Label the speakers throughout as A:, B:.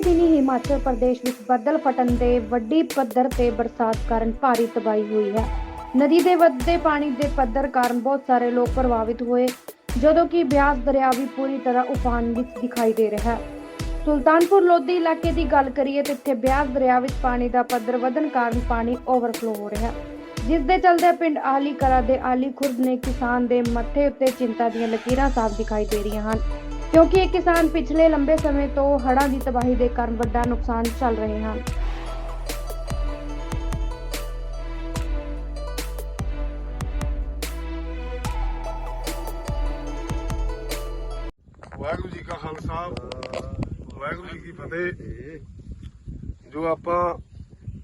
A: ਦਿਨੀ ਹਿਮਾਚਲ ਪ੍ਰਦੇਸ਼ ਵਿੱਚ ਬੱਦਲ ਫਟਣ ਦੇ ਵੱਡੀ ਪੱਧਰ ਤੇ ਬਰਸਾਤ ਕਾਰਨ ਭਾਰੀ ਤਬਾਹੀ ਹੋਈ ਹੈ। ਨਦੀ ਦੇ ਵੱਧਦੇ ਪਾਣੀ ਦੇ ਪੱਧਰ ਕਾਰਨ ਬਹੁਤ ਸਾਰੇ ਲੋਕ ਪ੍ਰਭਾਵਿਤ ਹੋਏ, ਜਦੋਂ ਕਿ ਬਿਆਸ ਦਰਿਆ ਵੀ ਪੂਰੀ ਤਰ੍ਹਾਂ ਉਫਾਨ ਵਿੱਚ ਦਿਖਾਈ ਦੇ ਰਿਹਾ ਹੈ। ਸੁਲਤਾਨਪੁਰ ਲੋਧੀ ਇਲਾਕੇ ਦੀ ਗੱਲ ਕਰੀਏ ਤੇ ਇੱਥੇ ਬਿਆਸ ਦਰਿਆ ਵਿੱਚ ਪਾਣੀ ਦਾ ਪੱਧਰ ਵਧਣ ਕਾਰਨ ਪਾਣੀ ਓਵਰਫਲੋ ਹੋ ਰਿਹਾ ਹੈ। ਜਿਸ ਦੇ ਚਲਦੇ ਪਿੰਡ ਆਲੀ ਕਲਾ ਦੇ ਆਲੀ ਖੁਰਦ ਨੇ ਕਿਸਾਨ ਦੇ ਮੱਥੇ ਉੱਤੇ ਚਿੰਤਾ ਦੀਆਂ ਲਕੀਰਾਂ ਸਾਫ਼ ਦਿਖਾਈ ਦੇ ਰਹੀਆਂ ਹਨ। ਕਿਉਂਕਿ ਇਹ ਕਿਸਾਨ ਪਿਛਲੇ ਲੰਬੇ ਸਮੇਂ ਤੋਂ ਹੜ੍ਹਾਂ ਦੀ ਤਬਾਹੀ ਦੇ ਕਾਰਨ ਵੱਡਾ ਨੁਕਸਾਨ ਚੱਲ ਰਹੇ ਹਨ।
B: ਵਾਹਿਗੁਰੂ ਜੀ ਕਾ ਖਾਲਸਾ, ਵਾਹਿਗੁਰੂ ਜੀ ਕੀ ਫਤਿਹ। ਜੋ ਆਪਾਂ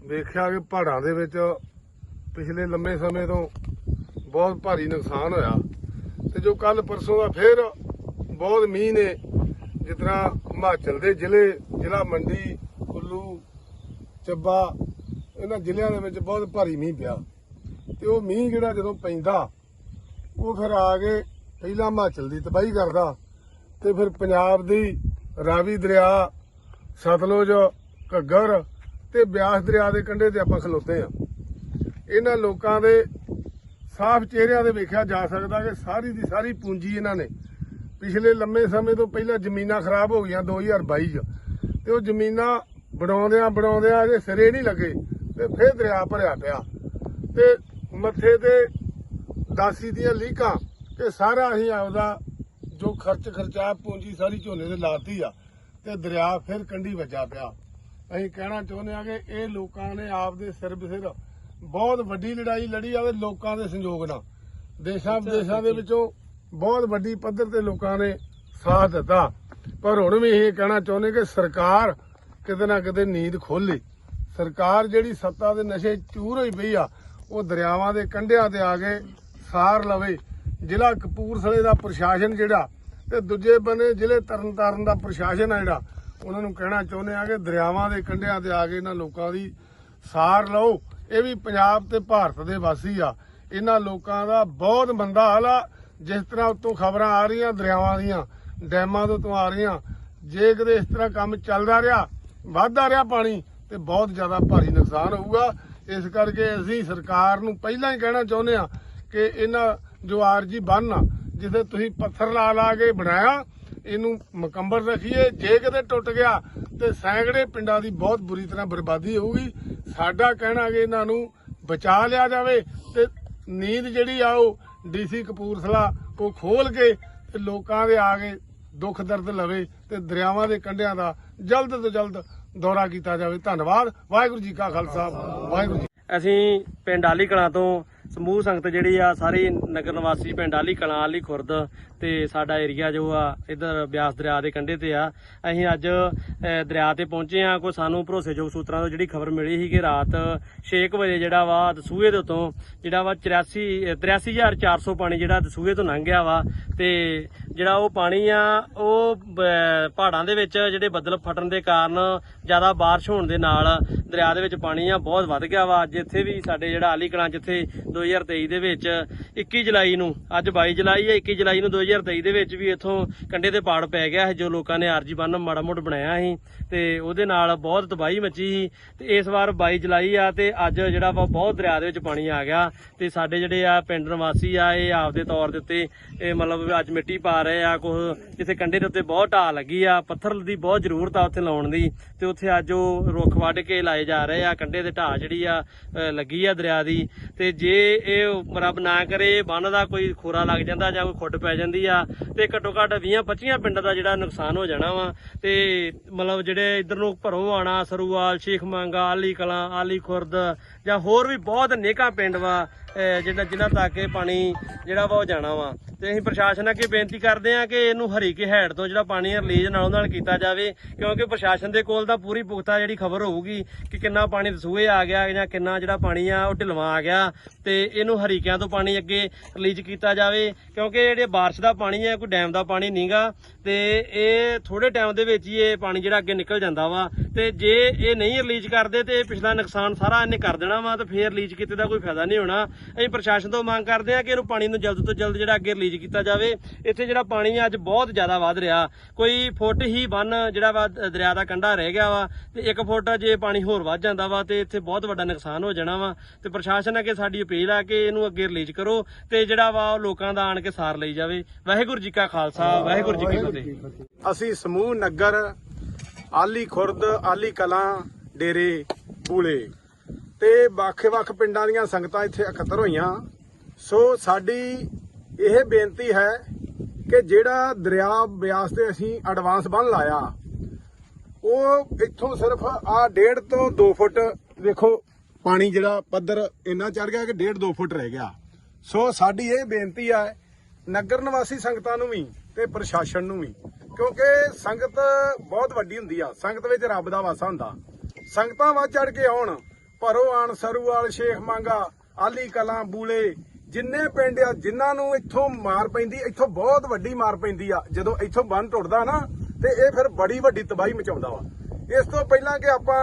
B: ਵੇਖਿਆ ਕਿ ਪਹਾੜਾਂ ਦੇ ਵਿੱਚ ਪਿਛਲੇ ਲੰਮੇ ਸਮੇਂ ਤੋਂ ਬਹੁਤ ਭਾਰੀ ਨੁਕਸਾਨ ਹੋਇਆ ਤੇ ਜੋ ਕੱਲ ਪਰਸੋਂ ਦਾ ਫੇਰ ਬਹੁਤ ਮੀਂਹ ਨੇ। ਜਿਸ ਤਰ੍ਹਾਂ ਹਿਮਾਚਲ ਦੇ ਜ਼ਿਲ੍ਹੇ, ਜ਼ਿਲ੍ਹਾ ਮੰਡੀ, ਕੁੱਲੂ, ਚੱਬਾ, ਇਹਨਾਂ ਜ਼ਿਲ੍ਹਿਆਂ ਦੇ ਵਿੱਚ ਬਹੁਤ ਭਾਰੀ ਮੀਂਹ ਪਿਆ। ਤੇ ਉਹ ਮੀਂਹ ਜਿਹੜਾ ਜਦੋਂ ਪੈਂਦਾ, ਉਹ ਫਿਰ ਆ ਕੇ ਪਹਿਲਾਂ ਹਿਮਾਚਲ ਦੀ ਤਬਾਹੀ ਕਰਦਾ ਤੇ ਫਿਰ ਪੰਜਾਬ ਦੀ ਰਾਵੀ ਦਰਿਆ, ਸਤਲੁਜ, ਘੱਗਰ ਤੇ ਬਿਆਸ ਦਰਿਆ ਦੇ ਕੰਢੇ ਤੇ ਆਪਾਂ ਖਲੋਤੇ ਆ ਇਹਨਾਂ ਲੋਕਾਂ ਦੇ ਸਾਫ਼ ਚਿਹਰਿਆਂ ਦੇ ਵੇਖਿਆ ਜਾ ਸਕਦਾ ਕਿ ਸਾਰੀ ਦੀ ਸਾਰੀ ਪੂੰਜੀ ਇਹਨਾਂ ਨੇ ਪਿਛਲੇ ਲੰਮੇ ਸਮੇਂ ਤੋਂ ਪਹਿਲਾਂ ਜ਼ਮੀਨਾਂ ਖਰਾਬ ਹੋ ਗਈਆਂ 2022 ਚ। ਤੇ ਉਹ ਜ਼ਮੀਨਾਂ ਬਣਾਉਂਦਿਆਂ ਬਣਾਉਂਦਿਆਂ ਅਜੇ ਸਿਰੇ ਨਹੀਂ ਲੱਗੇ ਤੇ ਫਿਰ ਦਰਿਆ ਭਰਿਆ ਪਿਆ। ਤੇ ਮੱਥੇ ਤੇ ਦਾਸੀ ਦੀਆਂ ਲੀਕਾਂ ਕਿ ਸਾਰਾ ਅਸੀਂ ਆਪਦਾ ਜੋ ਖਰਚ ਖਰਚਾ ਪੂੰਜੀ ਸਾਰੀ ਝੋਨੇ ਤੇ ਲਾਤੀ ਆ ਤੇ ਦਰਿਆ ਫਿਰ ਕੰਢੀ ਵੱਜਾ ਪਿਆ। ਅਸੀਂ ਕਹਿਣਾ ਚਾਹੁੰਦੇ ਆ ਕਿ ਇਹ ਲੋਕਾਂ ਨੇ ਆਪਦੇ ਸਿਰ ਬਸਿਰ ਬਹੁਤ ਵੱਡੀ ਲੜਾਈ ਲੜੀ ਆ ਤੇ ਲੋਕਾਂ ਦੇ ਸੰਯੋਗ ਨਾਲ। ਦੇਸ਼ਾਂ ਵਿਦੇਸ਼ਾਂ ਦੇ ਵਿੱਚੋਂ ਬਹੁਤ ਵੱਡੀ ਪੱਧਰ ਤੇ ਲੋਕਾਂ ਨੇ ਸਾਥ ਦਿੱਤਾ। ਪਰ ਹੁਣ ਵੀ ਇਹ ਕਹਿਣਾ ਚਾਹੁੰਦੇ ਕਿ ਸਰਕਾਰ ਕਿਤੇ ਨਾ ਕਿਤੇ ਨੀਂਦ ਖੋਲੇ ਸਰਕਾਰ ਜਿਹੜੀ ਸੱਤਾ ਦੇ ਨਸ਼ੇ ਚੂਰ ਹੋਈ ਪਈ ਆ, ਉਹ ਦਰਿਆਵਾਂ ਦੇ ਕੰਢਿਆਂ ਤੇ ਆ ਕੇ ਸਾਰ ਲਵੇ। ਜ਼ਿਲ੍ਹਾ ਕਪੂਰਥਲੇ ਦਾ ਪ੍ਰਸ਼ਾਸਨ ਜਿਹੜਾ ਤੇ ਦੂਜੇ ਬੰਨੇ ਜ਼ਿਲ੍ਹੇ ਤਰਨਤਾਰਨ ਦਾ ਪ੍ਰਸ਼ਾਸਨ ਆ ਜਿਹੜਾ, ਉਹਨਾਂ ਨੂੰ ਕਹਿਣਾ ਚਾਹੁੰਦੇ ਆ ਕਿ ਦਰਿਆਵਾਂ ਦੇ ਕੰਢਿਆਂ ਤੇ ਆ ਕੇ ਇਹਨਾਂ ਲੋਕਾਂ ਦੀ ਸਾਰ ਲਓ। ਇਹ ਵੀ ਪੰਜਾਬ ਤੇ ਭਾਰਤ ਦੇ ਵਾਸੀ ਆ। ਇਹਨਾਂ ਲੋਕਾਂ ਦਾ ਬਹੁਤ ਮੰਦਾ ਹਾਲ ਆ। ਜਿਸ ਤਰ੍ਹਾਂ ਉਤੋਂ ਖਬਰਾਂ ਆ ਰਹੀਆਂ, ਦਰਿਆਵਾਂ ਦੀਆਂ, ਡੈਮਾਂ ਤੋਂ ਤੋਂ ਆ ਰਹੀਆਂ, ਜੇ ਕਦੇ ਇਸ ਤਰ੍ਹਾਂ ਕੰਮ ਚੱਲਦਾ ਰਿਹਾ, ਵੱਧਦਾ ਰਿਹਾ ਪਾਣੀ, ਤੇ ਬਹੁਤ ਜ਼ਿਆਦਾ ਭਾਰੀ ਨੁਕਸਾਨ ਹੋਊਗਾ। ਇਸ ਕਰਕੇ ਅਸੀਂ ਸਰਕਾਰ ਨੂੰ ਪਹਿਲਾਂ ਹੀ ਕਹਿਣਾ ਚਾਹੁੰਦੇ ਆ ਕਿ ਇਹਨਾਂ ਜੋ ਆਰਜੀ ਬੰਨ ਆ, ਜਿੱਥੇ ਤੁਸੀਂ ਪੱਥਰ ਲਾ ਲਾ ਕੇ ਬਣਾਇਆ, ਇਹਨੂੰ ਮੁਕੰਮਲ ਰੱਖੀਏ। ਜੇ ਕਿਤੇ ਟੁੱਟ ਗਿਆ, ਤੇ ਸੈਂਕੜੇ ਪਿੰਡਾਂ ਦੀ ਬਹੁਤ ਬੁਰੀ ਤਰ੍ਹਾਂ ਬਰਬਾਦੀ ਹੋਊਗੀ। ਸਾਡਾ ਕਹਿਣਾ ਕਿ ਇਹਨਾਂ ਨੂੰ ਬਚਾ ਲਿਆ ਜਾਵੇ ਤੇ ਨੀਂਦ ਜਿਹੜੀ ਆ ਉਹ ਡੀਸੀ ਕਪੂਰਥਲਾ ਉਹ ਖੋਲ ਕੇ ਤੇ ਲੋਕਾਂ ਦੇ ਆ ਕੇ ਦੁੱਖ ਦਰਦ ਲਵੇ ਤੇ ਦਰਿਆਵਾਂ ਦੇ ਕੰਢਿਆਂ ਦਾ ਜਲਦ ਤੋਂ ਜਲਦ ਦੌਰਾ ਕੀਤਾ ਜਾਵੇ। ਧੰਨਵਾਦ। ਵਾਹਿਗੁਰੂ ਜੀ ਕਾ ਖਾਲਸਾ। ਵਾਹਿਗੁਰੂ ਜੀ
C: ਅਸੀਂ ਪਿੰਡ ਆਲੀ ਕਲਾਂ ਤੋਂ ਸਮੂਹ ਸੰਗਤ ਜਿਹੜੀ ਆ, ਸਾਰੀ ਨਗਰ ਨਿਵਾਸੀ ਪਿੰਡ ਆਲੀ ਕਲਾਂ ਆਲੀ ਖੁਰਦ ਤੇ ਸਾਡਾ ਏਰੀਆ ਜੋ ਆ ਇਧਰ ਬਿਆਸ ਦਰਿਆ ਦੇ ਕੰਢੇ ਤੇ ਆ। ਅਸੀਂ ਅੱਜ ਦਰਿਆ ਤੇ ਪਹੁੰਚੇ ਆ ਕੋਈ ਸਾਨੂੰ ਭਰੋਸੇਯੋਗ ਸੂਤਰਾਂ ਤੋਂ ਜਿਹੜੀ ਖਬਰ ਮਿਲੀ ਸੀ ਕਿ ਰਾਤ 6 ਵਜੇ ਜਿਹੜਾ ਵਾ ਦਸੂਹੇ ਦੇ ਉੱਤੋਂ ਜਿਹੜਾ ਵਾ 84 ਅਹ, 83400 ਪਾਣੀ ਜਿਹੜਾ ਦਸੂਹੇ ਤੋਂ ਲੰਘ ਗਿਆ ਵਾ ਤੇ ਜਿਹੜਾ ਉਹ ਪਾਣੀ ਆ ਉਹ ਪਹਾੜਾਂ ਦੇ ਵਿੱਚ ਜਿਹੜੇ ਬੱਦਲ ਫਟਣ ਦੇ ਕਾਰਨ ਜ਼ਿਆਦਾ ਬਾਰਿਸ਼ ਹੋਣ ਦੇ ਨਾਲ ਦਰਿਆ ਦੇ ਵਿੱਚ ਪਾਣੀ ਆ ਬਹੁਤ ਵੱਧ ਗਿਆ ਵਾ। ਅੱਜ ਇੱਥੇ ਵੀ ਸਾਡੇ ਜਿਹੜਾ ਆਲੀ ਕਲਾਂ ਜਿੱਥੇ 2023 ਦੇ ਵਿੱਚ 21 ਜੁਲਾਈ ਨੂੰ ਅੱਜ 22 ਜੁਲਾਈ ਹੈ 21 ਜੁਲਾਈ ਨੂੰ 2023 ਦੇ ਵਿੱਚ ਵੀ ਇੱਥੋਂ ਕੰਡੇ ਤੇ ਪਾੜ ਪੈ ਗਿਆ ਹੈ ਜੋ ਲੋਕਾਂ ਨੇ ਆਰਜੀ ਬੰਨ ਮਾੜਾ ਮੋੜ ਬਣਾਇਆ ਸੀ ਤੇ ਉਹਦੇ ਨਾਲ ਬਹੁਤ ਤਬਾਹੀ ਮੱਚੀ ਸੀ ਤੇ ਇਸ ਵਾਰ 22 ਜੁਲਾਈ ਆ ਤੇ ਅੱਜ ਜਿਹੜਾ ਵਾ ਬਹੁਤ ਦਰਿਆ ਦੇ ਵਿੱਚ ਪਾਣੀ ਆ ਗਿਆ ਤੇ ਸਾਡੇ ਜਿਹੜੇ ਆ ਪਿੰਡ ਨਿਵਾਸੀ ਆ, ਇਹ ਆਪਦੇ ਤੌਰ ਦੇ ਉੱਤੇ, ਇਹ ਮਤਲਬ ਅੱਜ ਮਿੱਟੀ ਪਾ ਰਹੇ ਆ ਕੁਝ ਜਿੱਥੇ ਕੰਡੇ ਦੇ ਉੱਤੇ ਬਹੁਤ ਢਾਹ ਲੱਗੀ ਆ, ਪੱਥਰ ਦੀ ਬਹੁਤ ਜ਼ਰੂਰਤ ਆ ਉੱਥੇ ਲਾਉਣ ਦੀ ਤੇ ਉੱਥੇ ਅੱਜ ਉਹ ਰੁੱਖ ਵੱਢ ਕੇ ਲਾਏ ਜਾ ਰਹੇ ਆ ਕੰਡੇ ਤੇ ਢਾਹ ਜਿਹੜੀ ਆ ਲੱਗੀ ਆ ਦਰਿਆ ਦੀ ਤੇ ਜੇ ਇਹ ਰੱਬ ਨਾ ਕਰੇ, ਬੰਨ ਦਾ ਕੋਈ ਖੋਰਾ ਲੱਗ ਜਾਂਦਾ ਜਾਂ ਕੋਈ ਖੁੱਡ ਪੈ ਜਾਂਦੀ ਆ ਤੇ ਘੱਟੋ ਘੱਟ 20 25 ਪਿੰਡਾਂ ਦਾ ਜਿਹੜਾ ਨੁਕਸਾਨ ਹੋ ਜਾਣਾ ਵਾ ਤੇ ਮਤਲਬ ਜਿਹੜੇ ਇਧਰ ਨੂੰ ਭਰੋ ਆਣਾ, ਸਰੂਵਾਲ, ਸ਼ੇਖ ਮੰਗਾ, ਆਲੀ ਕਲਾਂ, ਆਲੀ ਖੁਰਦ ਜਾਂ ਹੋਰ ਵੀ ਬਹੁਤ ਨੇਕਾਂ ਪਿੰਡ ਵਾ ਜਿਹੜਾ ਜਿਨ੍ਹਾਂ ਤੱਕ ਇਹ ਪਾਣੀ ਜਿਹੜਾ ਵਾ ਉਹ ਜਾਣਾ ਵਾ। ਤੇ ਅਸੀਂ ਪ੍ਰਸ਼ਾਸਨ ਅੱਗੇ ਬੇਨਤੀ ਕਰਦੇ ਹਾਂ ਕਿ ਇਹਨੂੰ ਹਰੀਕੇ ਹੈਡ ਤੋਂ ਜਿਹੜਾ ਪਾਣੀ ਰਿਲੀਜ਼ ਨਾਲੋਂ ਨਾਲ ਕੀਤਾ ਜਾਵੇ, ਕਿਉਂਕਿ ਪ੍ਰਸ਼ਾਸਨ ਦੇ ਕੋਲ ਤਾਂ ਪੂਰੀ ਪੁਖਤਾ ਜਿਹੜੀ ਖਬਰ ਹੋਊਗੀ ਕਿ ਕਿੰਨਾ ਪਾਣੀ ਦਸੂਏ ਆ ਗਿਆ ਜਾਂ ਕਿੰਨਾ ਜਿਹੜਾ ਪਾਣੀ ਆ ਉਹ ਢਿਲਵਾ ਆ ਗਿਆ, ਤੇ ਇਹਨੂੰ ਹਰੀਕਿਆਂ ਤੋਂ ਪਾਣੀ ਅੱਗੇ ਰਿਲੀਜ਼ ਕੀਤਾ ਜਾਵੇ, ਕਿਉਂਕਿ ਜਿਹੜੇ ਬਾਰਿਸ਼ ਦਾ ਪਾਣੀ ਹੈ, ਕੋਈ ਡੈਮ ਦਾ ਪਾਣੀ ਨਹੀਂਗਾ ਤੇ ਇਹ ਥੋੜੇ ਟਾਈਮ ਦੇ ਵਿੱਚ ਹੀ ਇਹ ਪਾਣੀ ਜਿਹੜਾ ਅੱਗੇ ਨਿਕਲ ਜਾਂਦਾ ਵਾ। ਤੇ ਜੇ ਇਹ ਨਹੀਂ ਰਿਲੀਜ਼ ਕਰਦੇ ਤੇ ਇਹ ਪਿਛਲਾ ਨੁਕਸਾਨ ਸਾਰਾ ਇਹਨੇ ਕਰ ਦੇਣਾ ਵਾ, ਤੇ ਫੇਰ ਰਿਲੀਜ਼ ਕੀਤੇ ਦਾ ਕੋਈ ਫਾਇਦਾ ਨਹੀਂ ਹੋਣਾ। ਅਸੀਂ ਪ੍ਰਸ਼ਾਸਨ ਤੋਂ ਮੰਗ ਕਰਦੇ ਹਾਂ ਕਿ ਇਹਨੂੰ ਪਾਣੀ ਨੂੰ ਜਲਦ ਤੋਂ ਜਲਦ ਜਿਹੜਾ ਅੱਗੇ ਰਿਲੀਜ਼ ਕੀਤਾ ਜਾਵੇ। ਇੱਥੇ ਜਿਹੜਾ ਪਾਣੀ ਅੱਜ ਬਹੁਤ ਜ਼ਿਆਦਾ ਵੱਧ ਰਿਹਾ। ਕੋਈ ਫੁੱਟ ਹੀ ਬੰਨ ਜਿਹੜਾ ਵਾ, ਦਰਿਆ ਦਾ ਕੰਢਾ ਰਹਿ ਗਿਆ ਵਾ, ਤੇ ਇੱਕ ਫੁੱਟ ਜੇ ਪਾਣੀ ਹੋਰ ਵੱਧ ਜਾਂਦਾ ਵਾ, ਤੇ ਇੱਥੇ ਬਹੁਤ ਵੱਡਾ ਨੁਕਸਾਨ ਹੋ ਜਾਣਾ ਵਾ। ਤੇ ਪ੍ਰਸ਼ਾਸਨ ਅੱਗੇ ਸਾਡੀ ਅਪੀਲ ਆ ਕਿ ਇਹਨੂੰ ਅੱਗੇ ਰਿਲੀਜ਼ ਕਰੋ ਤੇ ਜਿਹੜਾ ਵਾ ਉਹ ਲੋਕਾਂ ਦਾ ਆਣ ਕੇ ਸਾਰ ਲਈ ਜਾਵੇ। ਵਾਹਿਗੁਰੂ ਜੀ ਕਾ ਖਾਲਸਾ, ਵਾਹਿਗੁਰੂ ਜੀ ਕੀ ਫਤਿਹ।
D: ਅਸੀਂ ਸਮੂਹ ਨਗਰ, ਆਲੀ ਖੁਰਦ, ਆਲੀ ਕਲਾਂ, ਡੇਰੇ, ਬੂਲੇ। ਤੇ ਵੱਖ-ਵੱਖ ਪਿੰਡਾਂ ਦੀਆਂ ਸੰਗਤਾਂ ਇੱਥੇ ਇਕੱਤਰ ਹੋਈਆਂ। ਸੋ ਸਾਡੀ ਇਹ ਬੇਨਤੀ ਹੈ ਕਿ ਜਿਹੜਾ ਦਰਿਆ ਬਿਆਸ ਤੇ ਅਸੀਂ ਐਡਵਾਂਸ ਬੰਨ ਲਾਇਆ, ਉਹ ਇੱਥੋਂ ਸਿਰਫ ਆ ਡੇਢ ਤੋਂ 2 ਫੁੱਟ ਵੇਖੋ ਪਾਣੀ ਜਿਹੜਾ ਪੱਧਰ ਇੰਨਾ ਚੜ ਗਿਆ ਕਿ ਡੇਢ 2 ਫੁੱਟ ਰਹਿ ਗਿਆ। ਸੋ ਸਾਡੀ ਇਹ ਬੇਨਤੀ ਹੈ, ਨਗਰ ਨਿਵਾਸੀ ਸੰਗਤਾਂ ਨੂੰ ਵੀ ਤੇ ਪ੍ਰਸ਼ਾਸਨ ਨੂੰ ਵੀ, ਕਿਉਂਕਿ ਸੰਗਤ ਬਹੁਤ ਵੱਡੀ ਹੁੰਦੀ ਆ। ਸੰਗਤ ਵਿੱਚ ਰੱਬ ਦਾ ਵਾਸਾ ਹੁੰਦਾ। ਸੰਗਤਾਂ ਵੱਧ ਚੜ ਕੇ ਆਉਣ ਭਰੋ ਆਣ ਸਰੂਵਾਲ ਸ਼ੇਖ ਮੰਗਾ, ਆਲੀ ਕਲਾਂ ਬੂਲੇ। ਜਿੰਨੇ ਪਿੰਡ ਆ, ਜਿਨ੍ਹਾਂ ਨੂੰ ਇੱਥੋਂ ਮਾਰ ਪੈਂਦੀ, ਇੱਥੋਂ ਬਹੁਤ ਵੱਡੀ ਮਾਰ ਪੈਂਦੀ ਆ। ਜਦੋਂ ਇੱਥੋਂ ਬੰਨ ਟੁੱਟਦਾ ਨਾ, ਤੇ ਇਹ ਫਿਰ ਬੜੀ ਵੱਡੀ ਤਬਾਹੀ ਮਚਾਉਂਦਾ ਵਾ। ਇਸ ਤੋਂ ਪਹਿਲਾਂ ਕਿ ਆਪਾਂ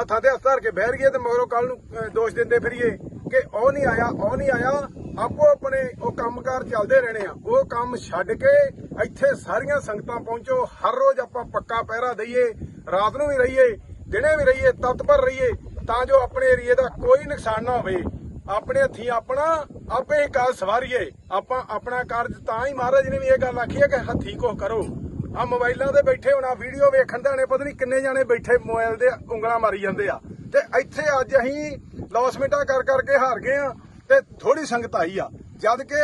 D: ਹੱਥਾਂ ਤੇ ਹੱਥ ਧਰ ਕੇ ਬਹਿ ਰਹੀਏ ਤੇ ਮਗਰੋਂ ਕੱਲ ਨੂੰ ਦੋਸ਼ ਦਿੰਦੇ ਫਿਰੀਏ ਕਿ ਉਹ ਨਹੀਂ ਆਇਆ, ਉਹ ਨਹੀਂ ਆਇਆ। ਆਪੋ ਆਪਣੇ ਉਹ ਕੰਮਕਾਰ ਚੱਲਦੇ ਰਹਿਣੇ ਆ। ਉਹ ਕੰਮ ਛੱਡ ਕੇ ਇੱਥੇ ਸਾਰੀਆਂ ਸੰਗਤਾਂ ਪਹੁੰਚੋ। ਹਰ ਰੋਜ਼ ਆਪਾਂ ਪੱਕਾ ਪਹਿਰਾ ਦਈਏ, ਰਾਤ ਨੂੰ ਵੀ ਰਹੀਏ, ਦਿਨੇ ਵੀ ਰਹੀਏ ਤਤਪਰ ਰਹੀਏ। ਤਾਂ ਜੋ ਆਪਣੇ ਏਰੀਏ ਦਾ ਕੋਈ ਨੁਕਸਾਨ ਨਾ ਹੋਵੇ। ਆਪਣੇ ਹੱਥੀਂ ਆਪਣਾ, ਆਪੇ ਹੀ ਕਾਜ ਸਵਾਰੀਏ। ਆਪਾਂ ਆਪਣਾ ਕਾਰਜ ਤਾਂ ਹੀ ਮਹਾਰਾਜ ਨੇ ਵੀ ਇਹ ਗੱਲ ਆਖੀ ਹੈ ਕਿ ਹੱਥੀਂ ਕੋ ਕਰੋ। ਆ ਮੋਬਾਈਲਾਂ ਤੇ ਬੈਠੇ ਹੋਣਾ, ਵੀਡੀਓ ਵੇਖਣ ਦੇ ਨੇ, ਪਤਾ ਨਹੀਂ ਕਿੰਨੇ ਜਾਣੇ ਬੈਠੇ ਮੋਬਾਈਲ ਦੇ ਉਂਗਲਾਂ ਮਾਰੀ ਜਾਂਦੇ ਆ। ਤੇ ਇੱਥੇ ਅੱਜ ਅਸੀਂ ਲੌਸਮੈਂਟਾਂ ਕਰ ਕਰਕੇ ਹਾਰ ਗਏ ਆ ਤੇ ਥੋੜੀ ਸੰਗਤ ਆਈ ਆ। ਜਦ ਕਿ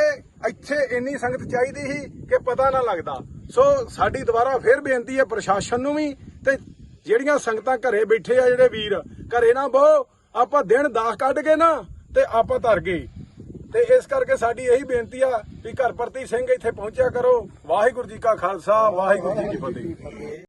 D: ਇੱਥੇ ਇੰਨੀ ਸੰਗਤ ਚਾਹੀਦੀ ਸੀ ਕਿ ਪਤਾ ਨਾ ਲੱਗਦਾ। ਸੋ ਸਾਡੀ ਦੁਬਾਰਾ ਫੇਰ ਬੇਨਤੀ ਹੈ ਪ੍ਰਸ਼ਾਸਨ ਨੂੰ ਵੀ ਤੇ ਜਿਹੜੀਆਂ ਸੰਗਤਾਂ ਘਰੇ ਬੈਠੇ ਆ, ਜਿਹੜੇ ਵੀਰ ਘਰੇ ਨਾ ਬਹੁ, ਆਪਾਂ ਦਿਨ ਦਾਖ ਕੱਢ ਕੇ ਨਾ ਤੇ ਆਪਾਂ ਧਰ ਗਏ। ਤੇ ਇਸ ਕਰਕੇ ਸਾਡੀ ਇਹੀ ਬੇਨਤੀ ਆ ਵੀ ਘਰ ਪ੍ਰਤੀ ਸਿੰਘ ਇੱਥੇ ਪਹੁੰਚਿਆ ਕਰੋ। ਵਾਹਿਗੁਰੂ ਜੀ ਕਾ ਖਾਲਸਾ, ਵਾਹਿਗੁਰੂ ਜੀ ਕੀ ਫਤਿਹ।